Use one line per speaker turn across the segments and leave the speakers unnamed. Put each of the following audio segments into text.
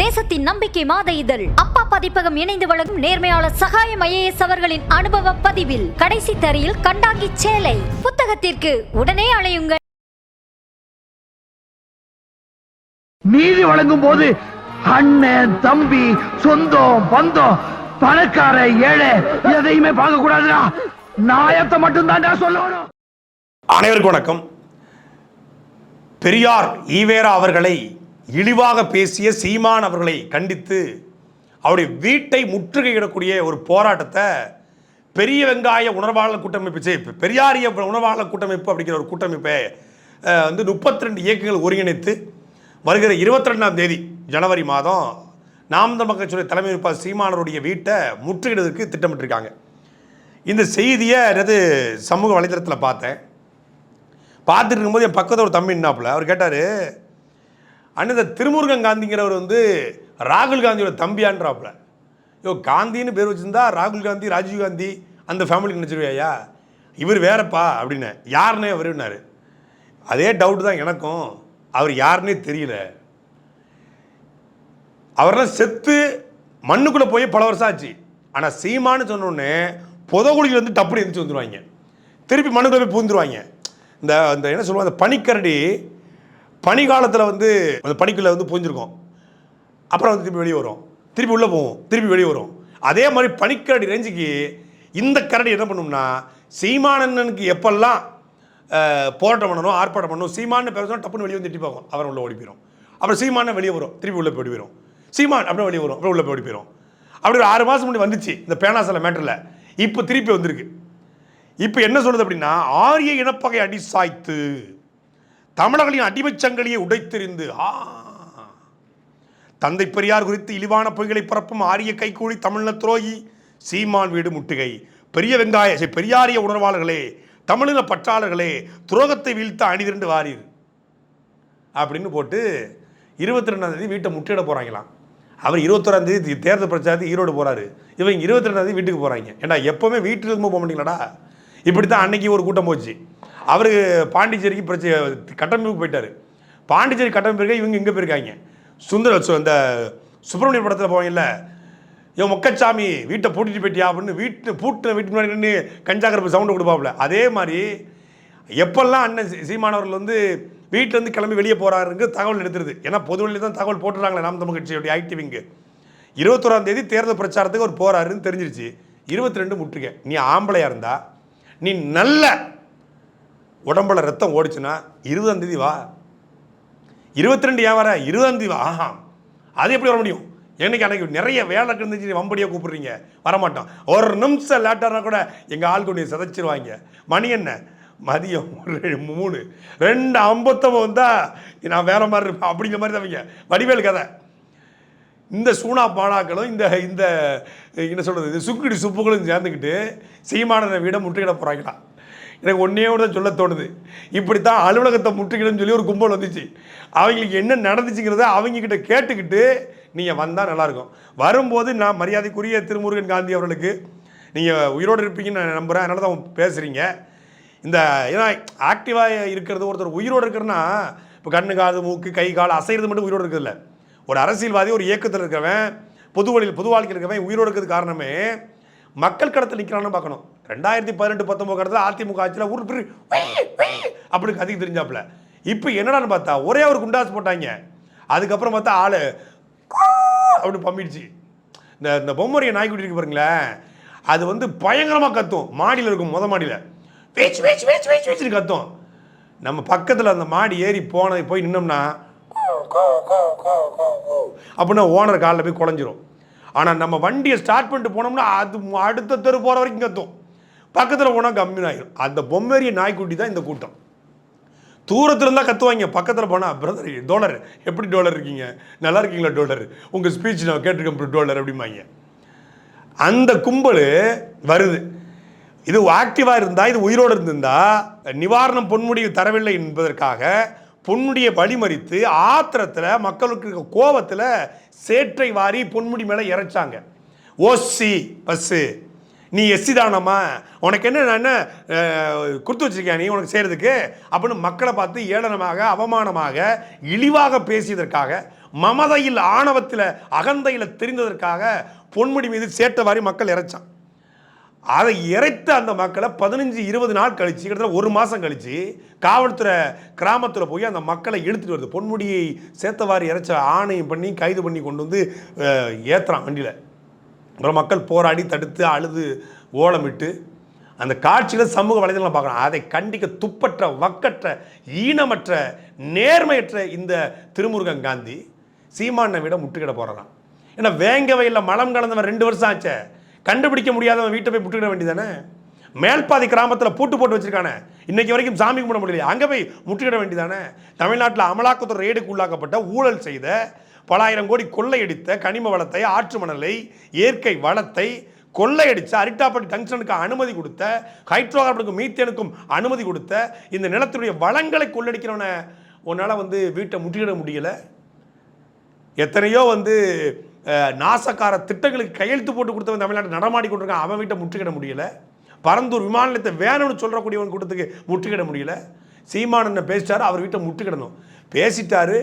தேசத்தின் நம்பிக்கை மாத இதழ். அப்பா பதிப்பகம் இணைந்து வழங்கும் நேர்மையாளர் சகாயம் ஐஏஎஸ் அவர்களின் அனுபவ பதிவில். கடைசி தரையில் கண்டாங்கி சேலை. புத்தகத்திற்கு உடனே அழையுங்கள்
நீதி வழங்கும் போது அண்ணன் தம்பி சொந்தம் பந்தம் பணக்கார ஏழை எதையுமே பார்க்க கூடாதுடா நாயத்தை மட்டும் தான்டா சொல்லணும்.
அனைவருக்கும் வணக்கம். பெரியார் ஈவேரா அவர்களை இழிவாக பேசிய சீமான் அவர்களை கண்டித்து அவருடைய வீட்டை முற்றுகையிடக்கூடிய ஒரு போராட்டத்தை பெரிய வெங்காய உணர்வாளர் கூட்டமைப்பு சே, பெரியாரிய உணர்வாளர் கூட்டமைப்பு அப்படிங்கிற ஒரு கூட்டமைப்பை வந்து முப்பத்தி ரெண்டு இயக்கங்கள் ஒருங்கிணைத்து வருகிற இருபத்தி ரெண்டாம் தேதி ஜனவரி மாதம் நாம் தமிழ் கட்சியுடைய தலைமை இருப்பார் சீமானருடைய வீட்டை முற்றுகிடுவதற்கு திட்டமிட்டிருக்காங்க. இந்த செய்தியை எனது சமூக வலைதளத்தில் பார்த்தேன். பார்த்துட்டு இருக்கும்போது என் பக்கத்தில் ஒரு தம்பி என்னாப்புல அவர் கேட்டார் அண்ணன் இந்த திருமுருகன் காந்திங்கிறவர் வந்து ராகுல் காந்தியோட தம்பியான்றாப்புல. ஐயோ காந்தின்னு பேர் வச்சிருந்தா ராகுல் காந்தி ராஜீவ் காந்தி அந்த ஃபேமிலிக்கு நினச்சிருவியா இவர் வேறப்பா அப்படின்னு. யாருன்னே அவருன்னாரு அதே டவுட் தான் எனக்கும். அவர் யாருன்னே தெரியல. அவரெல்லாம் செத்து மண்ணுக்குள்ளே போய் பல வருஷம் ஆச்சு. ஆனால் சீமான்னு சொன்னோடனே புதகுழியில் வந்து டப்புனு எந்திரிச்சு வந்துடுவாங்க திருப்பி மண்ணுக்குள்ளே போய் பூந்துருவாங்க. இந்த இந்த என்ன சொல்லுவாங்க அந்த பனிக்கரடி பனிக்காலத்தில் வந்து அந்த பனிக்குள்ளே வந்து பூஞ்சிருக்கும் அப்புறம் வந்து திருப்பி வெளியே வரும். திருப்பி உள்ளே போகும். திருப்பி வெளியே வரும். அதே மாதிரி பனிக்கரடி ரேஞ்சுக்கு இந்த கரடி என்ன பண்ணும்னா சீமானண்ணனுக்கு எப்பெல்லாம் போராட்டம் பண்ணணும் ஆர்ப்பாட்டம் பண்ணணும் சீமான்னு பேசணும் டப்புன்னு வெளியே வந்து எட்டி பார்க்கும். உள்ளே ஓடி போயிடும் அப்புறம் சீமான வெளியே வரும். திருப்பி உள்ளே போய் போயிடும் சீமான் அப்படியே வெளியே வரும். அப்புறம் உள்ளே போய் ஓடி போயிடும் அப்படி ஒரு ஆறு மாதம் முன்னாடி வந்துச்சு இந்த பேனாசல மேட்டரில் இப்போ திருப்பி வந்திருக்கு. இப்போ என்ன சொல்லுது அப்படின்னா ஆரிய இனப்பகை அடி சாய்த்து. தமிழர்களின் அடிமைச் சங்கிலியை உடைத்தெறிந்து ஆ. தந்தை பெரியார் குறித்து இழிவான பொய்களை பரப்பும் ஆரிய கைகூலி தமிழ்ன துரோகி சீமான் வீடு முட்டுகை. பெரிய வெங்காய பெரியாரிய உணர்வாளர்களே தமிழின பற்றாளர்களே துரோகத்தை வீழ்த்த அணிதிரண்டு வாரீர். அப்படின்னு போட்டு இருபத்தி ரெண்டாம் தேதி வீட்டை முட்டிட போகிறாங்களாம் அவர் இருபத்தொராம் தேதி தேர்தல் பிரச்சாரத்துக்கு ஈரோடு போகிறாரு இவங்க இருபத்தி ரெண்டாம் தேதி வீட்டுக்கு போகிறாங்க ஏன்னா எப்போவுமே வீட்டில் இருக்கும்போது போக மாட்டீங்களாடா? இப்படி தான் அன்னைக்கு ஒரு கூட்டம் போச்சு. அவர் பாண்டிச்சேரிக்கு பிரச்சனை கட்டமைப்புக்கு போயிட்டார். பாண்டிச்சேரி கட்டமைப்பு இவங்க இங்கே போயிருக்காங்க. சுந்தர சு- இந்த சுப்பிரமணிய படத்தில் போவாங்கல்ல இவன் மொக்கச்சாமி வீட்டை பூட்டிட்டு போயிட்டியா? அப்படின்னு வீட்டு பூட்டு வீட்டு முன்னாடி நின்று கஞ்சாக்கரப்பு சவுண்டு கொடுப்பாப்புல. அதே மாதிரி எப்பெல்லாம் அண்ணன் சீமானவர்கள் வந்து வீட்டிலேருந்து கிளம்பி வெளியே போகிறாருங்க தகவல் எடுத்துருது. ஏன்னா பொதுவெளியில் தான் தகவல் போட்டுறாங்களே நாம் தமிழ் கட்சியுடைய ஆக்டிவிங்கு இருபத்தோராம் தேதி தேர்தல் பிரச்சாரத்துக்கு அவர் போகிறாருன்னு தெரிஞ்சிருச்சு. இருபத்தி ரெண்டு முற்றுகை. நீ ஆம்பளையாக இருந்தால் நீ நல்ல உடம்புல ரத்தம் ஓடிச்சுன்னா இருபதாம் தேதி வா. இருபத்தி ரெண்டு ஏன் வர? இருபதாம் தேதி வா. ஆஹா. அது எப்படி வர முடியும்? என்னைக்கு அன்னைக்கு நிறைய வேலை இருந்துச்சு வம்படியாக கூப்பிடுறீங்க. வரமாட்டோம். ஒரு நிமிஷம் லேட்டானா கூட எங்கள் ஆள் கொண்டு சிதைச்சிருவாங்க. மணி என்ன? மதியம் ஒரு மூணு. ரெண்டு ஐம்பத்தொம்பது வந்தால் நான் வேற மாதிரி இருப்பேன். அப்படிங்கிற மாதிரி தான் வடிவேல் கதை. இந்த சூனா பானாக்களும் இந்த இந்த என்ன சொல்கிறது இந்த சுக்குடி சுப்புகளும் சேர்ந்துக்கிட்டு சீமானனை விட முற்றுகிட போகிறாங்களா எனக்கு ஒன்றே ஒன்று தான் சொல்ல தோணுது. இப்படித்தான் அலுவலகத்தை முற்றுகிடன்னு சொல்லி ஒரு கும்பல் வந்துச்சு. அவங்களுக்கு என்ன நடந்துச்சுங்கிறத அவங்கக்கிட்ட கேட்டுக்கிட்டு நீங்கள் வந்தால் நல்லாயிருக்கும். வரும்போது நான் மரியாதைக்குரிய திருமுருகன் காந்தி அவர்களுக்கு நீங்கள் உயிரோடு இருப்பீங்கன்னு நான் நம்புகிறேன் அதனால தான் பேசுகிறீங்க இந்த ஏன்னா ஆக்டிவாக இருக்கிறது ஒருத்தர் உயிரோடு இருக்கிறன்னா இப்போ கண்ணு காது மூக்கு கை கால் அசைகிறது மட்டும் உயிரோடு இருக்கிறதில்ல. ஒரு அரசியல்வாதி ஒரு இயக்கத்தில் இருக்கிறவன் பொது வழியில் பொது வாழ்க்கையில் இருக்கிறவன் உயிரோடு இருக்கிறது காரணமே மக்கள் கடத்தில் நிற்கிறான்னு பார்க்கணும். ரெண்டாயிரத்தி பதினெட்டு பத்தொம்பது கடத்தில் அதிமுக ஆட்சியில் ஊர் பிரி அப்படி கதைக்கு தெரிஞ்சாப்புல. இப்போ என்னடான்னு பார்த்தா ஒரே ஒரு குண்டாஸ் போட்டாங்க. அதுக்கப்புறம் பார்த்தா ஆள் அப்படின்னு பம்பிடுச்சு. இந்த இந்த பொம்மரிய நாய்க்குட்டி இருக்கு பாருங்களேன். அது வந்து பயங்கரமாக கத்தும். மாடியில் இருக்கும் முத மாடியில். பேச்சு பேச்சு பேச்சு பேச்சு வேச்சுன்னு கத்தும். நம்ம பக்கத்தில் அந்த மாடி ஏறி போன போய் நின்னோம்னா அப்படின்னா ஓனர் காலில் போய் குழஞ்சிரும். ஆனால் நம்ம வண்டியை ஸ்டார்ட் பண்ணிட்டு போனோம்னா அது அடுத்த தெரு போகிற வரைக்கும் கத்தும். பக்கத்தில் போனால் கம்மின்னு ஆயிரும் அந்த பொம்மேரிய நாய்க்குட்டி தான் இந்த கூட்டம். தூரத்தில் இருந்தால் கத்துவாங்க. பக்கத்தில் போனால் பிரதர் டோலர் எப்படி டோலர் இருக்கீங்க? நல்லா இருக்கீங்களா டோலர் உங்கள் ஸ்பீச் நான் கேட்டிருக்கேன் டோலர் அப்படிம்பாங்க. அந்த கும்பல் வருது. இது ஆக்டிவாக இருந்தால் இது உயிரோடு இருந்திருந்தால் நிவாரணம் பொன்முடி தரவில்லை என்பதற்காக பொன்முடியை வழிமறித்து ஆத்திரத்தில் மக்களுக்கு இருக்க கோபத்தில் சேற்றை வாரி பொன்முடி மேலே இறைச்சாங்க. ஓசி பஸ்ஸு நீ எஸ்சி தானம்மா உனக்கு என்ன நான் என்ன கொடுத்து வச்சிருக்கியா நீ உனக்கு செய்கிறதுக்கு அப்படின்னு மக்களை பார்த்து ஏளனமாக அவமானமாக இழிவாக பேசியதற்காக மமதையில் ஆணவத்தில் அகந்தையில் தெரிந்ததற்காக பொன்முடி மீது சேட்டவாரி மக்கள் இறைச்சான் அதை இறைத்த அந்த மக்களை பதினஞ்சு இருபது நாள் கழிச்சு கிட்டத்தட்ட ஒரு மாதம் கழிச்சு காவல்துறை கிராமத்தில் போய் அந்த மக்களை இழுத்துட்டு வருது. பொன்முடியை சேர்த்தவாறு இறைச்ச ஆணையம் பண்ணி கைது பண்ணி கொண்டு வந்து ஏற்றுறான் வண்டியில். அப்புறம் மக்கள் போராடி தடுத்து அழுது ஓலமிட்டு அந்த காட்சிகளை சமூக வலைதளம் பார்க்குறோம் அதை கண்டிக்க துப்பற்ற வக்கற்ற ஈனமற்ற நேர்மையற்ற இந்த திருமுருகன் காந்தி சீமானை விட முட்டுக்கிட போகிறான் ஏன்னா வேங்கவையில் மலம் கலந்தவன் ரெண்டு வருஷம் ஆச்சே. கண்டுபிடிக்க முடியாதவன் வீட்டை போய் முட்டுக்கிட வேண்டியதானே மேல்பாதி கிராமத்தில் பூட்டு போட்டு வச்சிருக்கானே. இன்னைக்கு வரைக்கும் சாமி கும்பிட முடியல அங்கே போய் முட்டுக்கிட வேண்டியதானே தமிழ்நாட்டில் அமலாக்கத்துறை ரேடுக்கு உள்ளாக்கப்பட்ட ஊழல் செய்த பல ஆயிரம் கோடி கொள்ளையடித்த கனிம வளத்தை ஆற்று மணலை இயற்கை வளத்தை கொள்ளையடிச்ச அரிட்டாப்பட்டி டங்ஷனுக்கு அனுமதி கொடுத்த ஹைட்ரோகார்பனுக்கும் மீத்தேனுக்கும் அனுமதி கொடுத்த இந்த நிலத்தினுடைய வளங்களை கொள்ளடிக்கிறவனை உன்னால் வந்து வீட்டை முற்றுகிட முடியலை? எத்தனையோ வந்து நாசக்கார திட்டங்களுக்கு கையெழுத்து போட்டு கொடுத்தவன் தமிழ்நாட்டில் நடமாடி கொண்டிருக்கான். அவன் வீட்டை முற்றுகிட முடியல. பரந்தூர் விமான நிலையத்தை வேணும்னு சொல்கிறக்கூடியவன் கூட்டத்துக்கு முற்றுகிட முடியல. சீமானன் பேசிட்டாரு? அவர் வீட்டை முற்றுகிடணும் பேசிட்டாரு.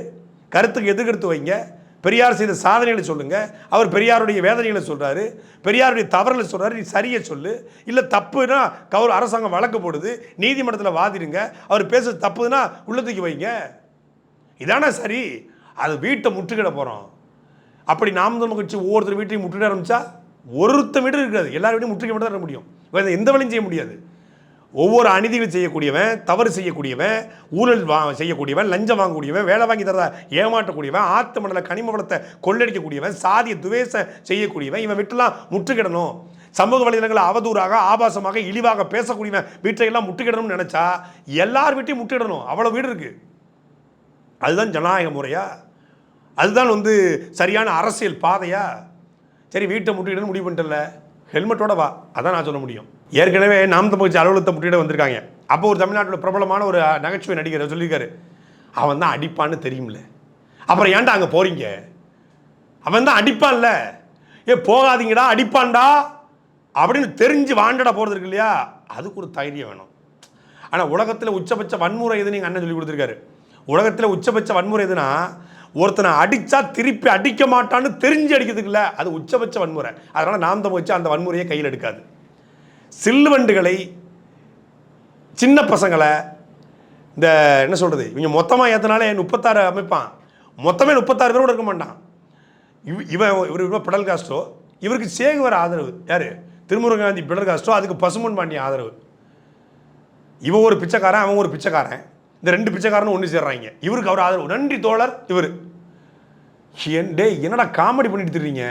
கருத்துக்கு எதிர்கருத்து வைங்க. பெரியார் செய்த சாதனைகளை சொல்லுங்க. அவர் பெரியாருடைய வேதனைகளை சொல்கிறாரு பெரியாருடைய தவறுகளை சொல்கிறாரு நீ சரியை சொல்லு. இல்லை தப்புனா கவர் அரசாங்கம் வழக்கு போடுது. நீதிமன்றத்தில் வாதிடுங்க. அவர் பேசுறது தப்புனா உள்ளத்துக்கு வைங்க. இதானே சரி. அது வீட்டை முற்றுகிட போகிறோம் அப்படி நாம் தமிழ் கட்சி ஒவ்வொருத்தர் வீட்டையும் முற்றிட ஆரம்பித்தா ஒருத்த வீடு இருக்காது. எல்லார் வீட்டையும் முற்றுகை மட்டும் தான் முடியும். வேறு எந்த வழியும் செய்ய முடியாது. ஒவ்வொரு அநீதிகள் செய்யக்கூடியவன் தவறு செய்யக்கூடியவன் ஊழல் வா செய்யக்கூடியவன் லஞ்சம் வாங்கக்கூடியவன் வேலை வாங்கி தரதா ஏமாற்றக்கூடியவன் ஆத்து மண்டல கனிம வளத்தை கொள்ளடிக்கக்கூடியவன் சாதிய துவேஷ செய்யக்கூடியவன் இவன் வீட்டெல்லாம் முற்றுகிடணும் சமூக வலைதளங்களை அவதூறாக ஆபாசமாக இழிவாக பேசக்கூடியவன் வீட்டையெல்லாம் முற்றுகிடணும்னு நினச்சா எல்லார் வீட்டையும் முற்றுகிடணும் அவ்வளோ வீடு இருக்குது அதுதான் ஜனநாயக முறையாக அதுதான் வந்து சரியான அரசியல் பாதையா? சரி வீட்டை முட்டிடுன்னு முடிவு பண்ணிட்டல ஹெல்மெட்டோட வா. அதான் நான் சொல்ல முடியும். ஏற்கனவே நாம் தமிழ்ச்சி அலுவலகத்தை முட்டிட வந்திருக்காங்க. அப்போ ஒரு தமிழ்நாட்டோட பிரபலமான ஒரு நகைச்சுவை நடிகர் சொல்லியிருக்காரு. அவன் தான் அடிப்பான்னு தெரியும்ல. அப்புறம் ஏன்டா அங்கே போறீங்க? அவன் தான் அடிப்பான்ல. ஏ போகாதீங்கடா அடிப்பான்டா. அப்படின்னு தெரிஞ்சு வாண்டடா போகிறது இருக்கு இல்லையா? அதுக்கு ஒரு தைரியம் வேணும். ஆனால் உலகத்தில் உச்சபட்ச வன்முறை எதுன்னு எங்கள் அண்ணன் சொல்லி கொடுத்துருக்காரு. உலகத்தில் உச்சபட்ச வன்முறை எதுனா ஒருத்தனை அடித்தா திருப்பி அடிக்க மாட்டான்னு தெரிஞ்சு அடிக்கிறதுக்கு இல்லை. அது உச்சபட்ச வன்முறை. அதனால் நாம் தான் வச்சு அந்த வன்முறையை கையில் எடுக்காது. சில்லுவண்டுகளை சின்ன பசங்களை இந்த என்ன சொல்கிறது இவங்க மொத்தமாக ஏற்றினாலே முப்பத்தாறு அமைப்பான். மொத்தமே முப்பத்தாறு பேரோட இருக்க மாட்டான். இவ இவன் இவர் இவன் பிடல் காஸ்டோ இவருக்கு சேகுவர் ஆதரவு. யார்? திருமுருகாந்தி பிடல் காஸ்டோ அதுக்கு பசுமன் பாண்டிய ஆதரவு. இவன் ஒரு பிச்சைக்காரன் அவன் ஒரு பிச்சைக்காரன். இந்த ரெண்டு பிச்சைக்காரனும் ஒன்று சேர்றாங்க. இவருக்கு அவர் ஆதரவு. நன்றி தோழர் இவர். என் டேய் என்னடா காமெடி பண்ணிட்டு திரிறீங்க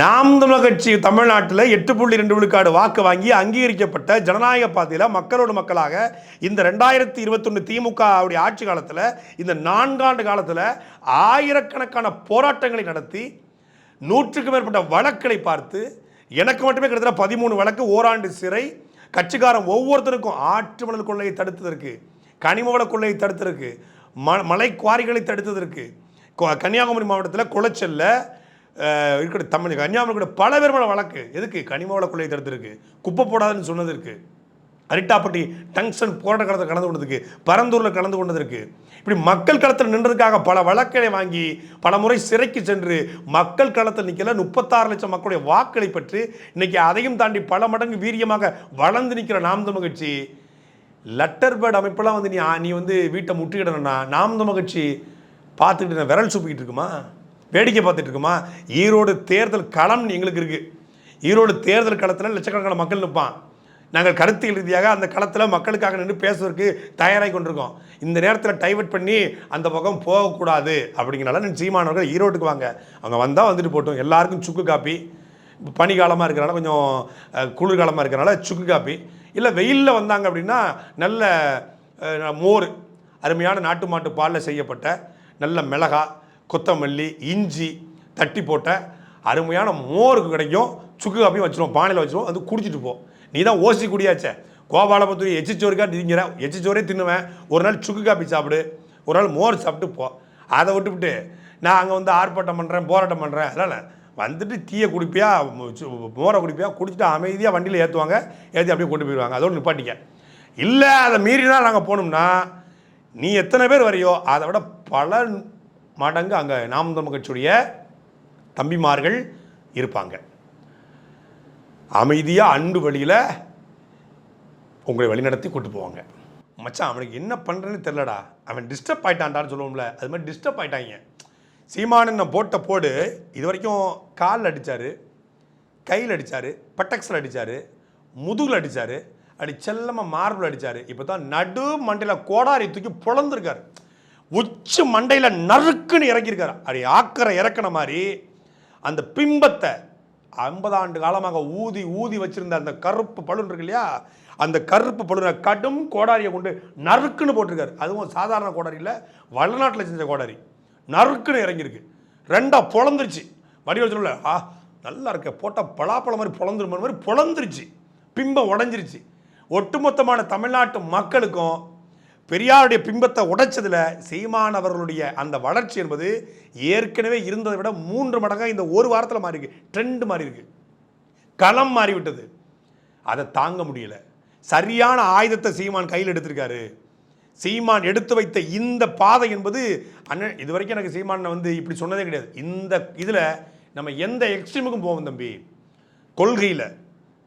நாம் தமிழர் கட்சி தமிழ்நாட்டில் எட்டு புள்ளி ரெண்டு விழுக்காடு வாக்கு வாங்கி அங்கீகரிக்கப்பட்ட ஜனநாயக பாதையில் மக்களோட மக்களாக இந்த ரெண்டாயிரத்தி இருபத்தொன்று திமுக அவருடைய ஆட்சி காலத்தில் இந்த நான்காண்டு காலத்தில் ஆயிரக்கணக்கான போராட்டங்களை நடத்தி நூற்றுக்கும் மேற்பட்ட வழக்குகளை பார்த்து எனக்கு மட்டுமே கிட்டத்தட்ட பதிமூணு வழக்கு ஓராண்டு சிறை கட்சிக்காரன் ஒவ்வொருத்தருக்கும் ஆற்று மணல் கொள்ளையை தடுத்ததற்கு கனிமவள கொள்ளையை தடுத்ததற்கு ம மலை குவாரிகளை தடுத்ததற்கு கன்னியாகுமரி மாவட்டத்தில் குளச்சல்ல இருக்கிற தமிழ் கன்னியாகுமரி கூட பல பேர் மேலே வழக்கு. எதுக்கு? கனிமவள கொள்ளையை தடுத்திருக்கு குப்பை போடாதுன்னு சொன்னதற்கு. அரிட்டாப்பட்டி டங்ஷன் போராட்ட களத்தில் கலந்து கொண்டதுக்கு பரந்தூரில் கலந்து கொண்டதற்கு. இப்படி மக்கள் களத்தில் நின்றதுக்காக பல வழக்குகளை வாங்கி பல முறை சிறைக்கு சென்று மக்கள் களத்தில் நிற்கல முப்பத்தாறு லட்சம் மக்களுடைய வாக்களை பெற்று இன்னைக்கு அதையும் தாண்டி பல மடங்கு வீரியமாக வளர்ந்து நிற்கிற நாம் தமிழ் கட்சி லெட்டர் பேர்ட் அமைப்பெல்லாம் வந்து நீ நீ வந்து வீட்டை முட்டிக்கிடணும்னா நாம் தமிழ் கட்சி பார்த்துக்கிட்டு விரல் சூப்பிக்கிட்டு இருக்குமா? வேடிக்கை பார்த்துட்டு இருக்குமா? ஈரோடு தேர்தல் களம் எங்களுக்கு இருக்குது ஈரோடு தேர்தல் களத்தில் லட்சக்கணக்கான மக்கள் நிற்பான். நாங்கள் கருத்தியல் ரீதியாக அந்த களத்தில் மக்களுக்காக நின்று பேசுவதற்கு தயாராகி கொண்டிருக்கோம். இந்த நேரத்தில் டைவர்ட் பண்ணி அந்த பக்கம் போகக்கூடாது அப்படிங்கிறனால சீமானவர்கள் ஈரோட்டுக்கு வாங்க. அவங்க வந்தால் வந்துட்டு போட்டோம். எல்லாருக்கும் சுக்கு காப்பி. பனிக்காலமாக இருக்கிறனால கொஞ்சம் குளிர்காலமாக இருக்கிறனால சுக்கு காப்பி. இல்லை வெயிலில் வந்தாங்க அப்படின்னா நல்ல மோர் அருமையான நாட்டு மாட்டு பாலில் செய்யப்பட்ட நல்ல மிளகா கொத்தமல்லி இஞ்சி தட்டி போட்ட அருமையான மோருக்கு கிடைக்கும். சுக்கு காப்பியும் வச்சுருவோம். பானையில் வச்சுருவோம். அது குடிச்சிட்டு போ. நீ தான் ஓசி குடியாச்சே. கோபாலபுத்தூர் எச்சிச்சோருக்கா திங்கிற எச்சிச்சோரே தின்னுவேன். ஒரு நாள் சுக்கு காப்பி சாப்பிடு. ஒரு நாள் மோர் சாப்பிட்டு போ. அதை விட்டுவிட்டு நான் அங்கே வந்து ஆர்ப்பாட்டம் பண்ணுறேன் போராட்டம் பண்ணுறேன் அதனால் வந்துட்டு டீயை குடிப்பியா சு- மோரை குடிப்பியா குடிச்சிட்டு அமைதியாக வண்டியில் ஏற்றுவாங்க ஏற்றி அப்படியே கொண்டு போயிடுவாங்க. அதோடு நிப்பாட்டிக்க. இல்லை அதை மீறினா நாங்கள் போனோம்னா நீ எத்தனை பேர் வரையோ அதை விட பல மடங்கு அங்கே நாம் தமிழ் கட்சியுடைய தம்பிமார்கள் இருப்பாங்க. அமைதியாக அன்பு வழியில் உங்களை வழிநடத்தி கூட்டு போவாங்க. மச்சான் அவனுக்கு என்ன பண்ணுறேன்னு தெரிலடா அவன் டிஸ்டர்ப் ஆயிட்டான்டான்னு சொல்லுவோம்ல. அது மாதிரி டிஸ்டர்ப் ஆயிட்டாங்க. சீமானன் போட்ட போடு. இது வரைக்கும் காலில் அடித்தார் கையில் அடித்தார் பட்டக்ஸில் அடித்தார் முதுகில் அடித்தார் அப்படி செல்லமாக மார்பிள் அடித்தார் இப்போ தான் நடு மண்டையில் கோடாரி தூக்கி புலந்துருக்கார். உச்சி மண்டையில் நறுக்குன்னு இறக்கியிருக்கார். அப்படி ஆக்கரை இறக்கின மாதிரி அந்த பிம்பத்தை ஐம்பது ஆண்டு காலமாக ஊதி ஊதி வச்சிருந்த அந்த கருப்பு பலூன் இருக்கு இல்லையா? அந்த கருப்பு பலூனை கடும் கோடாரியை கொண்டு நறுக்குன்னு போட்டிருக்காரு. அதுவும் சாதாரண கோடாரி இல்லை வளநாட்டில் செஞ்ச கோடாரி. நறுக்குன்னு இறங்கியிருக்கு. ரெண்டாக பொழந்துருச்சு. வடிவல் சொல்லல ஆ நல்லா இருக்க போட்டால் பலாப்பழம் மாதிரி பொழந்துரும மாதிரி பொழந்துருச்சு. பிம்பம் உடஞ்சிருச்சு. ஒட்டுமொத்தமான தமிழ்நாட்டு மக்களுக்கும் பெரியாருடைய பிம்பத்தை உடைச்சதில் சீமான் அவர்களுடைய அந்த வளர்ச்சி என்பது ஏற்கனவே இருந்ததை விட மூன்று மடங்காக இந்த ஒரு வாரத்தில் மாறி இருக்கு ட்ரெண்ட் மாறி இருக்கு களம் மாறிவிட்டது. அதை தாங்க முடியல. சரியான ஆயுதத்தை சீமான் கையில் எடுத்திருக்காரு. சீமான் எடுத்து வைத்த இந்த பாதை என்பது அண்ணன் இது வரைக்கும் எனக்கு சீமான் வந்து இப்படி சொன்னதே கிடையாது. இந்த இதில் நம்ம எந்த எக்ஸ்ட்ரீமுக்கும் போவோம் தம்பி. கொள்கையில்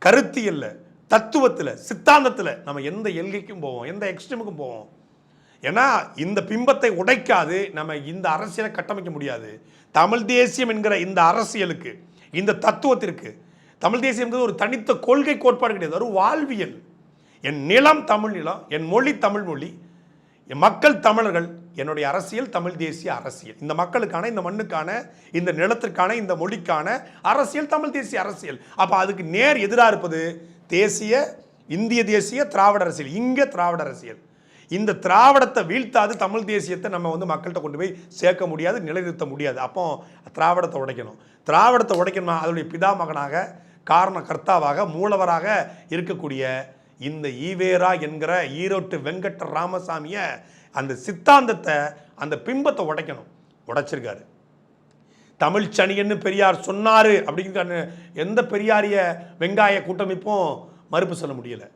கருத்தியல்ல. தத்துவத்தில் சித்தாந்தத்தில் நம்ம எந்த எல்கைக்கும் போவோம் எந்த எக்ஸ்ட்ரீமுக்கும் போவோம். ஏன்னா இந்த பிம்பத்தை உடைக்காது நம்ம இந்த அரசியலை கட்டமைக்க முடியாது. தமிழ் தேசியம் என்கிற இந்த அரசியலுக்கு இந்த தத்துவத்திற்கு தமிழ் தேசியம் என்பது ஒரு தனித்த கொள்கை கோட்பாடு கிடையாது. ஒரு வாழ்வியல். என் நிலம் தமிழ் நிலம் என் மொழி தமிழ் மொழி என் மக்கள் தமிழர்கள் என்னுடைய அரசியல் தமிழ் தேசிய அரசியல். இந்த மக்களுக்கான இந்த மண்ணுக்கான இந்த நிலத்திற்கான இந்த மொழிக்கான அரசியல் தமிழ் தேசிய அரசியல். அப்போ அதுக்கு நேர் எதிராக இருப்பது தேசிய இந்திய தேசிய திராவிட அரசியல். இங்கே திராவிட அரசியல். இந்த திராவிடத்தை வீழ்த்தாது தமிழ் தேசியத்தை நம்ம வந்து மக்கள்கிட்ட கொண்டு போய் சேர்க்க முடியாது நிலைநிறுத்த முடியாது. அப்போ திராவிடத்தை உடைக்கணும். திராவிடத்தை உடைக்கணும்னா அதனுடைய பிதாமகனாக காரண கர்த்தாவாக மூலவராக இருக்கக்கூடிய இந்த ஈவேரா என்கிற ஈரோட்டு வெங்கட்ட ராமசாமியை அந்த சித்தாந்தத்தை அந்த பிம்பத்தை உடைக்கணும். உடைச்சிருக்காரு. தமிழ்ச்சனியன்னு பெரியார் சொன்னார் அப்படிங்கிற எந்த பெரியாரிய வெங்காய கூட்டமைப்பும் மறுப்பு சொல்ல முடியலை.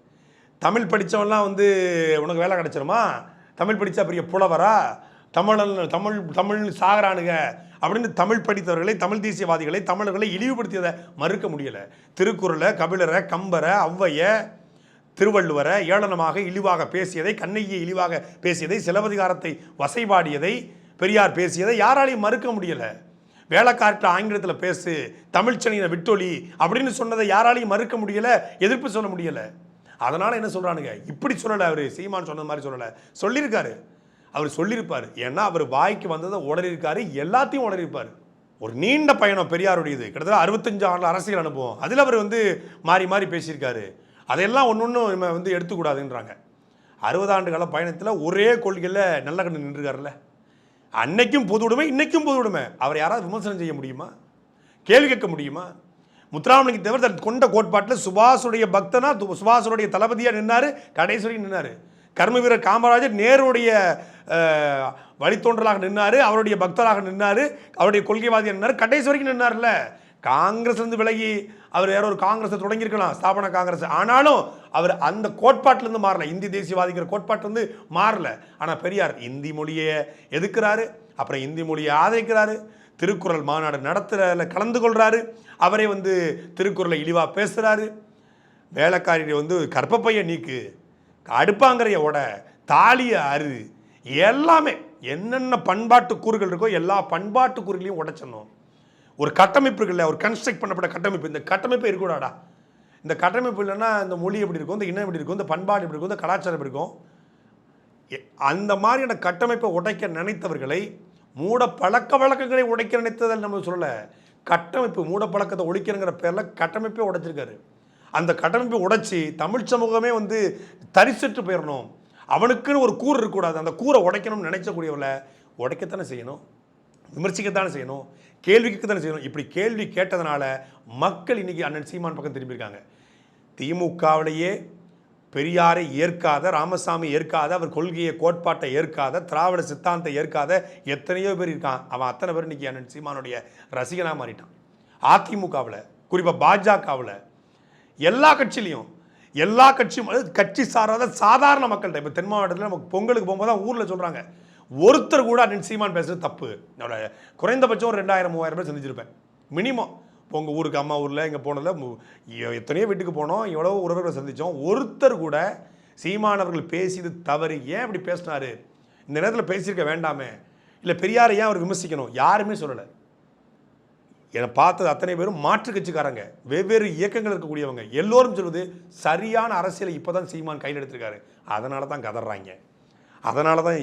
தமிழ் படித்தவன்லாம் வந்து உனக்கு வேலை கிடைச்சிருமா? தமிழ் படித்தா பெரிய புலவரா? தமிழன் தமிழ் தமிழ் சாகரானுங்க அப்படின்னு தமிழ் படித்தவர்களை தமிழ் தேசியவாதிகளை தமிழர்களை இழிவுபடுத்தியதை மறுக்க முடியலை. திருக்குறளை கபிலரை கம்பரை ஒளவைய திருவள்ளுவரை ஏளனமாக இழிவாக பேசியதை கண்ணையை இழிவாக பேசியதை சிலவதிகாரத்தை வசைபாடியதை பெரியார் பேசியதை யாராலையும் மறுக்க முடியலை. வேலைக்காரர்கிட்ட ஆங்கிலத்தில் பேசு தமிழ்ச்சனியை விட்டொலி அப்படின்னு சொன்னதை யாராலையும் மறுக்க முடியலை எதிர்ப்பு சொல்ல முடியலை. அதனால் என்ன சொல்கிறானுங்க இப்படி சொல்லலை அவர் சீமான் சொன்னது மாதிரி சொல்லலை. சொல்லியிருக்காரு. அவர் சொல்லியிருப்பார். ஏன்னா அவர் வாய்க்கு வந்ததை உளறியிருக்காரு எல்லாத்தையும் உளறியிருப்பார். ஒரு நீண்ட பயணம் பெரியாருடையது. கிட்டத்தட்ட அறுபத்தஞ்சு ஆண்டு அரசியல் அனுபவம். அதில் அவர் வந்து மாறி மாறி பேசியிருக்காரு. அதையெல்லாம் ஒன்று ஒன்று நம்ம வந்து எடுத்துக்கூடாதுன்றாங்க. அறுபது ஆண்டு கால பயணத்தில் ஒரே கொள்கையில் நல்ல கண்டு நின்றுருக்காருல்ல. அன்னைக்கும் பொது உடைமை இன்னைக்கும் பொது உடைமை. அவர் யாராவது விமர்சனம் செய்ய முடியுமா? கேள்வி கேட்க முடியுமா? முத்துராமலிங்க தேவர் தன் கொண்ட கோட்பாட்டில் சுபாஷுடைய பக்தனா து- சுபாஷுடைய தளபதியாக நின்னார் கடைசி நின்னார். கர்ம வீரர் காமராஜர் நேருடைய வழித்தோன்றலாக நின்னார் அவருடைய பக்தராக நின்னார் அவருடைய கொள்கைவாதியாக நின்னார் கடைசி வரைக்கும் நின்னார்ல காங்கிரஸ்லேருந்து விலகி அவர் வேற ஒரு காங்கிரஸை தொடங்கியிருக்கலாம் ஸ்தாபன காங்கிரஸ். ஆனாலும் அவர் அந்த கோட்பாட்டிலேருந்து மாறல. இந்தி தேசியவாதிங்கிற கோட்பாட்டிலேருந்து மாறல. ஆனால் பெரியார் இந்தி மொழியை எதுக்குறாரு? அப்புறம் இந்தி மொழியை ஆதரிக்கிறாரு. திருக்குறள் மாநாடு நடத்துறதுல கலந்து கொள்றாரு. அவரே வந்து திருக்குறளை இழிவாக பேசுகிறாரு வேலைக்காரியை வந்து கற்பப்பையை நீக்கு அடுப்பாங்கிறைய உட தாலியை அரு. எல்லாமே என்னென்ன பண்பாட்டு கூறுகள் இருக்கோ எல்லா பண்பாட்டு கூறுகளையும் உடைச்சணும் ஒரு கட்டமைப்பு இருக்குல்ல ஒரு கன்ஸ்ட்ரக்ட் பண்ணப்பட்ட கட்டமைப்பு. இந்த கட்டமைப்பு இருக்கக்கூடாடா இந்த கட்டமைப்பு இல்லைன்னா இந்த மொழி எப்படி இருக்கும் இந்த இனம் எப்படி இருக்கும் இந்த பண்பாடு எப்படி இருக்கும் இந்த கலாச்சாரம் எப்படி இருக்கும்? எ- அந்த மாதிரியான கட்டமைப்பை உடைக்க நினைத்தவர்களை மூட பழக்க வழக்கங்களை உடைக்க நினைத்ததில் நம்ம சொல்லலை. கட்டமைப்பு மூட பழக்கத்தை ஒழிக்கிறங்கிற பேரில் கட்டமைப்பே உடைச்சிருக்காரு. அந்த கட்டமைப்பை உடைச்சி தமிழ் சமூகமே வந்து தரிசிட்டு போயிடணும் அவனுக்குன்னு ஒரு கூறு இருக்கக்கூடாது. அந்த கூரை உடைக்கணும்னு நினைச்சக்கூடியவளை உடைக்கத்தானே செய்யணும்? விமர்சிக்கத்தானே செய்யணும்? கேள்வி தானே செய்யணும். இப்படி கேள்வி கேட்டதுனால மக்கள் இன்னைக்கு அண்ணன் சீமான் பக்கம் திரும்பியிருக்காங்க. திமுகவிலேயே பெரியாரை ஏற்காத ராமசாமி ஏற்காத அவர் கொள்கையை கோட்பாட்டை ஏற்காத திராவிட சித்தாந்தத்தை ஏற்காத எத்தனையோ பேர் இருக்கான் அவன் அத்தனை பேர் இன்னைக்கு அண்ணன் சீமானுடைய ரசிகனாக மாறிட்டான். அதிமுகவில் குறிப்பாக பாஜகவில் எல்லா கட்சியிலையும் எல்லா கட்சியும் கட்சி சாராத சாதாரண மக்கள்கிட்ட இப்போ தென் மாவட்டத்தில் நமக்கு பொங்கலுக்கு போகும்போது தான் ஊரில் சொல்கிறாங்க ஒருத்தர் கூட அண்ணன் சீமான் பேசுறது தப்பு. என்னோட குறைந்தபட்சம் ஒரு ரெண்டாயிரம் மூவாயிரம் பேர் சந்திச்சிருப்பேன். மினிமம் இப்போ உங்கள் ஊருக்கு அம்மா ஊரில் இங்கே போனதில் மு- எத்தனையோ வீட்டுக்கு போனோம் எவ்வளோ உறவுகளை சந்தித்தோம் ஒருத்தர் கூட சீமானவர்கள் பேசியது தவறு. ஏன் இப்படி பேசினாரு? இந்த நேரத்தில் பேசியிருக்க வேண்டாமே. இல்லை பெரியாரை ஏன் அவர் விமர்சிக்கணும்? யாருமே சொல்லலை. என்னை பார்த்தது அத்தனை பேரும் மாற்று கட்சிக்காரங்க. வெவ்வேறு இயக்கங்கள் இருக்கக்கூடியவங்க. எல்லோரும் சொல்வது சரியான அரசியலை இப்போ தான் சீமான் கையில் எடுத்திருக்காரு. அதனால தான் கதறாங்க. அதனால தான்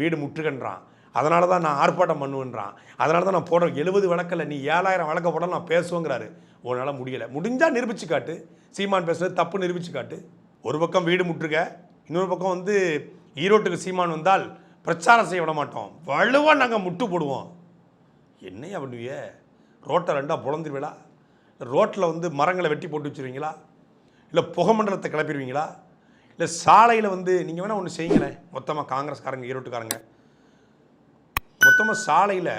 வீடு முற்றுகன்றான். அதனால தான் நான் ஆர்ப்பாட்டம் பண்ணுவேன்றான். அதனால தான் நான் போடுற எழுபது வழக்கில் நீ ஏழாயிரம் வழக்க போட நான் பேசுவேங்கிறாரு. உன்னால் முடியலை. முடிஞ்சால் நிரூபிச்சு காட்டு. சீமான் பேசுகிறது தப்பு நிரூபிச்சு காட்டு. ஒரு பக்கம் வீடு முற்றுக இன்னொரு பக்கம் வந்து ஈரோட்டுக்கு சீமான் வந்தால் பிரச்சாரம் செய்ய விட மாட்டோம் வலுவாக நாங்கள் முட்டு போடுவோம். என்னையா பண்ணுவிய? ரோட்டை ரெண்டாக புலந்துருவீங்களா? ரோட்டில் வந்து மரங்களை வெட்டி போட்டு வச்சுருவீங்களா? இல்லை புகமண்டலத்தை கிளப்பிடுவீங்களா இல்லை சாலையில் வந்து நீங்கள் வேணால் ஒன்று செய்யுங்களேன். மொத்தமாக காங்கிரஸ்காரங்க ஈரோட்டுக்காரங்க. மொத்தமாக சாலையில்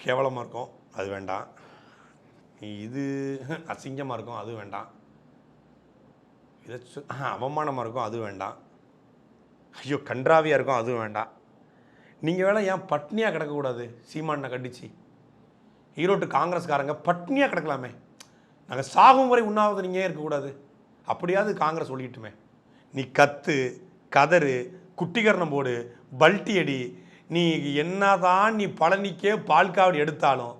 கேவலமாக இருக்கும். அது வேண்டாம். இது அசிங்கமாக இருக்கும். அது வேண்டாம். இதை அவமானமாக இருக்கும். அது வேண்டாம். ஐயோ கன்றாவியாக இருக்கும். அதுவும் வேண்டாம். நீங்கள் வேணால் ஏன் பட்னியாக கிடக்கக்கூடாது? சீமானை கண்டிச்சு. ஈரோட்டு காங்கிரஸ்காரங்க பட்னியாக கிடக்கலாமே. நாங்கள் சாகும் வரை உண்ணாவது நீங்கள் ஏன் இருக்கக்கூடாது? அப்படியாவது காங்கிரஸ் சொல்லிட்டுமே. நீ கத்து கதறு குட்டிகரணம் போடு பல்ட்டி அடி. நீ என்னதான் நீ பழனிக்கே பால்காவடி எடுத்தாலும்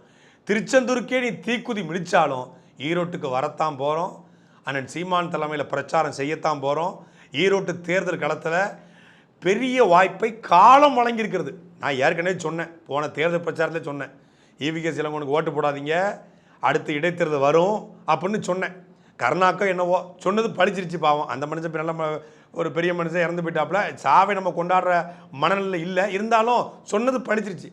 திருச்செந்தூருக்கே நீ தீக்குதி மிடித்தாலும் ஈரோட்டுக்கு வரத்தான் போகிறோம் அண்ணன் சீமான் தலைமையில் பிரச்சாரம் செய்யத்தான் போகிறோம் ஈரோட்டு தேர்தல் களத்தில் பெரிய வாய்ப்பை காலம் வழங்கியிருக்கிறது. நான் ஏற்கனவே சொன்னேன் போன தேர்தல் பிரச்சாரத்தில் சொன்னேன். ஈவிகே சிலங்கனுக்கு ஓட்டு போடாதீங்க அடுத்து இடைத்தேர்தல் வரும் அப்படின்னு சொன்னேன். கருணாக்கோ என்னவோ சொன்னது பழிச்சிருச்சு பாவம். அந்த மனுஷன் நல்ல ஒரு பெரிய மனுஷன் இறந்து போயிட்டாப்புல. சாவை நம்ம கொண்டாடுற மனநிலை இல்லை. இருந்தாலும் சொன்னது பழிச்சிருச்சு.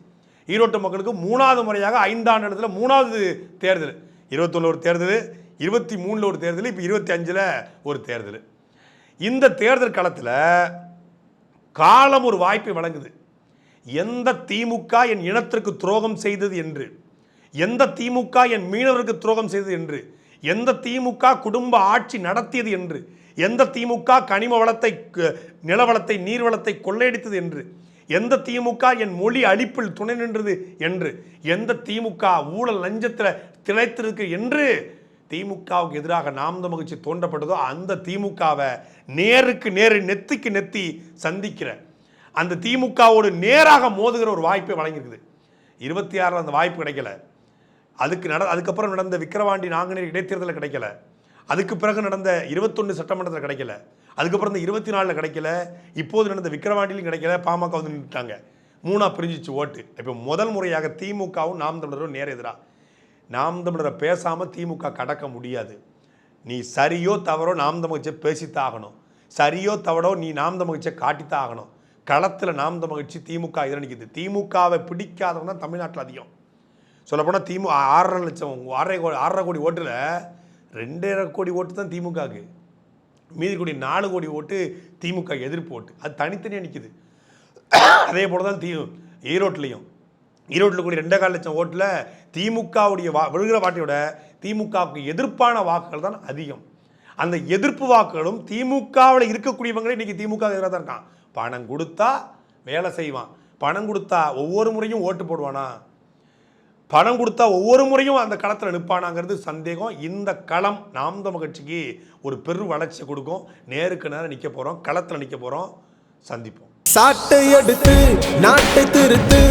ஈரோட்டு மக்களுக்கு மூணாவது முறையாக ஐந்தாண்டு இடத்துல மூணாவது தேர்தல். இருபத்தொன்னு ஒரு தேர்தல் இருபத்தி மூணில் ஒரு தேர்தல் இப்போ இருபத்தி அஞ்சில் ஒரு தேர்தல். இந்த தேர்தல் களத்தில் காலம் ஒரு வாய்ப்பை வழங்குது. எந்த திமுக என் இனத்திற்கு துரோகம் செய்தது என்று எந்த திமுக என் மீனவருக்கு துரோகம் செய்தது என்று எந்த திமுக குடும்ப ஆட்சி நடத்தியது என்று எந்த திமுக கனிம வளத்தை க- நிலவளத்தை நீர்வளத்தை கொள்ளையடித்தது என்று எந்த திமுக என் மொழி அழிப்பில் துணை நின்றது என்று எந்த திமுக ஊழல் லஞ்சத்தில் திளைத்திருக்கு என்று திமுகவுக்கு எதிராக நாம் மகிழ்ச்சி தோன்றப்பட்டதோ அந்த திமுகவை நேருக்கு நேரு நெத்திக்கு நெத்தி சந்திக்கிற அந்த திமுகவோடு நேராக மோதுகிற ஒரு வாய்ப்பை வழங்கியிருக்குது. இருபத்தி ஆறில் அந்த வாய்ப்பு கிடைக்கல. அதுக்கு நட அதுக்கப்புறம் நடந்த விக்கிரவாண்டி நாங்குநேரி இடைத்தேர்தலில் கிடைக்கல. அதுக்கு பிறகு நடந்த இருபத்தொன்று சட்டமன்றத்தில் கிடைக்கல. அதுக்கப்புறம் இந்த இருபத்தி நாலில் கிடைக்கல. இப்போது நடந்த விக்கிரவாண்டியிலும் கிடைக்கல. பாமக வந்து நின்றுட்டாங்க மூணாக பிரிஞ்சிச்சு ஓட்டு. இப்போ முதல் முறையாக திமுகவும் நாம் தமிழரும் நேர எதிராக நாம் தமிழரை பேசாமல் திமுக கடக்க முடியாது. நீ சரியோ தவறோ நாம் தமிழ்ச்சியை பேசித்தான் ஆகணும் சரியோ தவறோ நீ நாம் தமிழ்ச்சியை காட்டித்தான் ஆகணும் களத்தில் நாம் தமிழ்ச்சி திமுக எதிரணிக்குது திமுகவை பிடிக்காதவங்க தான் தமிழ்நாட்டில் அதிகம். சொல்லப்போனால் திமு ஆறரை லட்சம் ஆறரை கோடி ஆறரை கோடி ஓட்டில் ரெண்டரை கோடி ஓட்டு தான் திமுகவுக்கு. மீதி கோடி நாலு கோடி ஓட்டு திமுக எதிர்ப்பு ஓட்டு. அது தனித்தனியாக நிற்கிது அதே போல தான் தீ ஈரோட்லேயும் ஈரோட்டில் கூடிய ரெண்டே கால் லட்சம் ஓட்டில் திமுகவுடைய வா விழுகிற வாட்டையோட திமுகவுக்கு எதிர்ப்பான வாக்குகள் தான் அதிகம். அந்த எதிர்ப்பு வாக்குகளும் திமுகவில் இருக்கக்கூடியவங்களே இன்றைக்கி திமுக எதிராக தான் இருக்கான். பணம் கொடுத்தா வேலை செய்வான். பணம் கொடுத்தா ஒவ்வொரு முறையும் ஓட்டு போடுவானா? பணம் கொடுத்தா ஒவ்வொரு முறையும் அந்த களத்தில் நிற்பானாங்கிறது சந்தேகம். இந்த களம் நாம் தமிழ் கட்சிக்கு ஒரு பெரு வளர்ச்சி கொடுக்கும். நேருக்கு நேரம் நிற்க போகிறோம் களத்தில் நிற்க போகிறோம் சந்திப்போம்.
சாட்டை எடுத்து நாட்டை திருத்து